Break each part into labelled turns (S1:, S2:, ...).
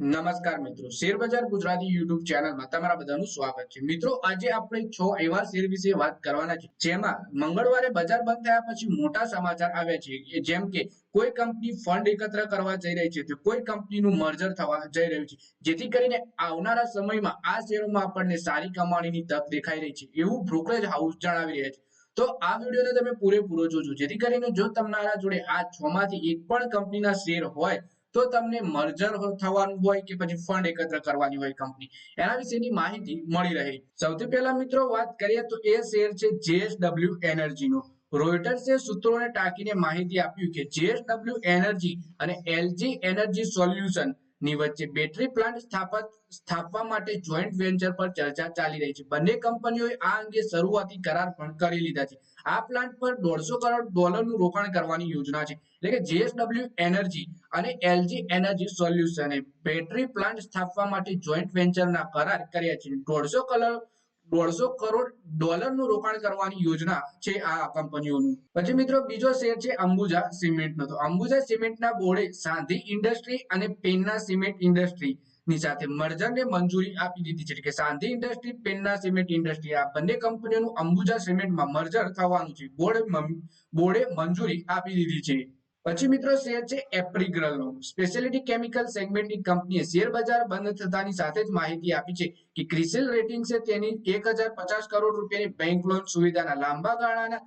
S1: નમસ્કાર મિત્રો. શેરબજાર ગુજરાતી યુટ્યુબ ચેનલમાં તમારા બધાનું સ્વાગત છે. મિત્રો, આજે આપણે છ એવા શેર વિશે વાત કરવાના છે, જેમાં મંગળવારે બજાર બંધ થયા પછી મોટા સમાચાર આવ્યા છે જેમ કે કોઈ કંપની ફંડ એકત્ર કરવા જઈ રહી છે, તો કોઈ કંપનીનું મર્જર થવા જઈ રહ્યું છે. જેથી કરીને આવનારા સમયમાં આ શેરોમાં આપણને સારી કમાણીની તક દેખાઈ રહી છે. એવું બ્રોકરેજ હાઉસ જણાવી રહ્યા છે. તો આ વિડીયોને તમે પૂરેપૂરો જોજો. જેથી કરીને જો તમારા જોડે આ છ માંથી એક પણ કંપનીના શેર હોય તો તમને મર્જર થવાનું હોય કે પછી ફંડ એકત્ર કરવાની હોય કંપની એના વિશેની માહિતી મળી રહે. સૌથી પહેલા મિત્રો વાત કરીએ તો એ શેર છે જેએસડબલ્યુ એનર્જીનો રોયટર્સે સૂત્રોને ટાંકીને માહિતી આપ્યું કે જેએસડબલ્યુ એનર્જી અને એલજી એનર્જી સોલ્યુશન ની વચ્ચે બેટરી પ્લાન્ટ સ્થાપવા માટે જોઈન્ટ વેન્ચર પર ચર્ચા ચાલી રહી છે. બંને કંપનીઓએ આ અંગે શરૂઆતી કરાર પણ કરી લીધા છે. આ પ્લાન્ટ પર દોઢસો કરોડ ડોલરનું રોકાણ કરવાની યોજના છે. એટલે કે જેએસડબલ્યુ એનર્જી અને એલજી એનર્જી સોલ્યુશને બેટરી પ્લાન્ટ સ્થાપવા માટે જોઈન્ટ વેન્ચરના કરાર કર્યા છે. દોઢસો કરોડ દોઢસો કરોડ ડોલરનું રોકાણ કરવાની યોજના છે આ કંપનીઓનું. પછી મિત્રો બીજો શેર છે અંબુજા સિમેન્ટનો. તો અંબુજા સિમેન્ટના બોર્ડે સાંધી ઇન્ડસ્ટ્રી અને પેનના સિમેન્ટ ઇન્ડસ્ટ્રી ની સાથે મર્જરને મંજૂરી આપી દીધી છે. કે સાંધી ઇન્ડસ્ટ્રી, પેનના સિમેન્ટ ઇન્ડસ્ટ્રી આ બંને કંપનીઓનું અંબુજા સિમેન્ટમાં મર્જર થવાનું છે. બોર્ડ બોર્ડે મંજૂરી આપી દીધી છે. પછી મિત્રો શેર છે એપ્રિગ્રલનો સ્પેશિયાલિટી કેમિકલ સેગમેન્ટની કંપનીએ શેર બજાર બંધ થતાની સાથે જ માહિતી આપી છે કે ક્રિસિલ રેટિંગ છે તેની એક કરોડ રૂપિયાની બેંક લોન સુવિધાના લાંબા ગાળાના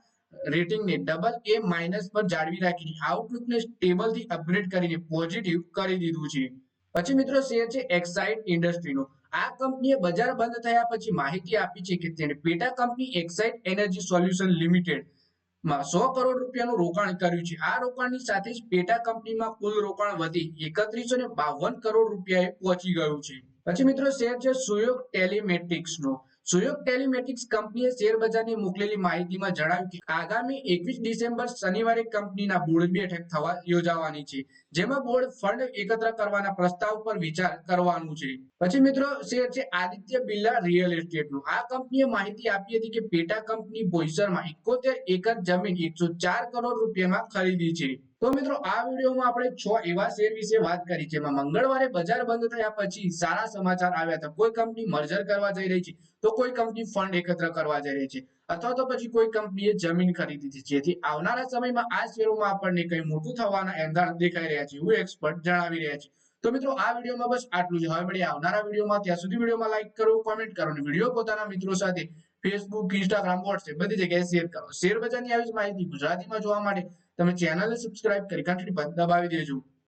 S1: રેટિંગને ડબલ એ માઇનસ પર જાળવી રાખીને આઉટલુકને સ્ટેબલથી અપગ્રેડ કરીને પોઝિટિવ કરી દીધું છે. પછી મિત્રો શેર છે એક્સાઇડ ઇન્ડસ્ટ્રીનો આ કંપનીએ બજાર બંધ થયા પછી માહિતી આપી છે કે તેને પેટા company Exide energy solution limited માં સો કરોડ રૂપિયાનું રોકાણ કર્યું છે. આ રોકાણની સાથે જ પેટા કંપનીમાં કુલ રોકાણ વધી એકત્રીસો ને બાવન કરોડ રૂપિયાએ પહોંચી ગયું છે. પછી મિત્રો શેર છે સુયોગ ટેલિમેટિક્સ નો સુયોગ ટેલિમેટિક્સ કંપનીએ શેર બજારની મોકલેલી માહિતીમાં જણાવ્યું કે આગામી એકવીસ ડિસેમ્બર શનિવારે કંપનીના બોર્ડ બેઠક થવા યોજાવાની છે, જેમાં બોર્ડ ફંડ એકત્ર કરવાના પ્રસ્તાવ પર વિચાર કરવાનું છે. પછી મિત્રો, શેર છે આદિત્ય બિરલા રિયલ એસ્ટેટનું. આ કંપનીએ માહિતી આપી હતી કે પેટા કંપની બોઈસરમાં એકોતેર એકર જમીન એકસો ચાર કરોડ રૂપિયામાં ખરીદી છે. તો મિત્રો, આ વિડીયોમાં આપણે છ એવા શેર વિશે વાત કરી, જેમાં મંગળવારે બજાર બંધ થયા પછી સારા સમાચાર આવ્યા હતા. કોઈ કંપની મર્જર કરવા જઈ રહી છે, તો કોઈ કંપની ફંડ એકત્ર કરવા જઈ રહી છે, અથવા તો પછી કોઈ કંપનીએ જમીન ખરીદી છે જેથી આવનારા સમયમાં આ શેરોમાં આપણને કંઈ મોટું થવાના એંધાણ દેખાઈ રહ્યા છે એવું એક્સપર્ટ જણાવી રહ્યા છે. તો મિત્રો, આ વિડીયોમાં બસ આટલું જ. હવે મળીએ આવનારા વિડીયોમાં. ત્યાં સુધી વિડીયોમાં લાઈક કરો કોમેન્ટ કરો અને વીડિયો પોતાના મિત્રો સાથે ફેસબુક ઇન્સ્ટાગ્રામ વોટ્સએપ બધી જગ્યાએ શેર કરો. શેર બજારની આવી જ માહિતી ગુજરાતીમાં જોવા માટે તમે ચેનલને સબસ્ક્રાઇબ કરી ઘંટડી દબાવી દેજો.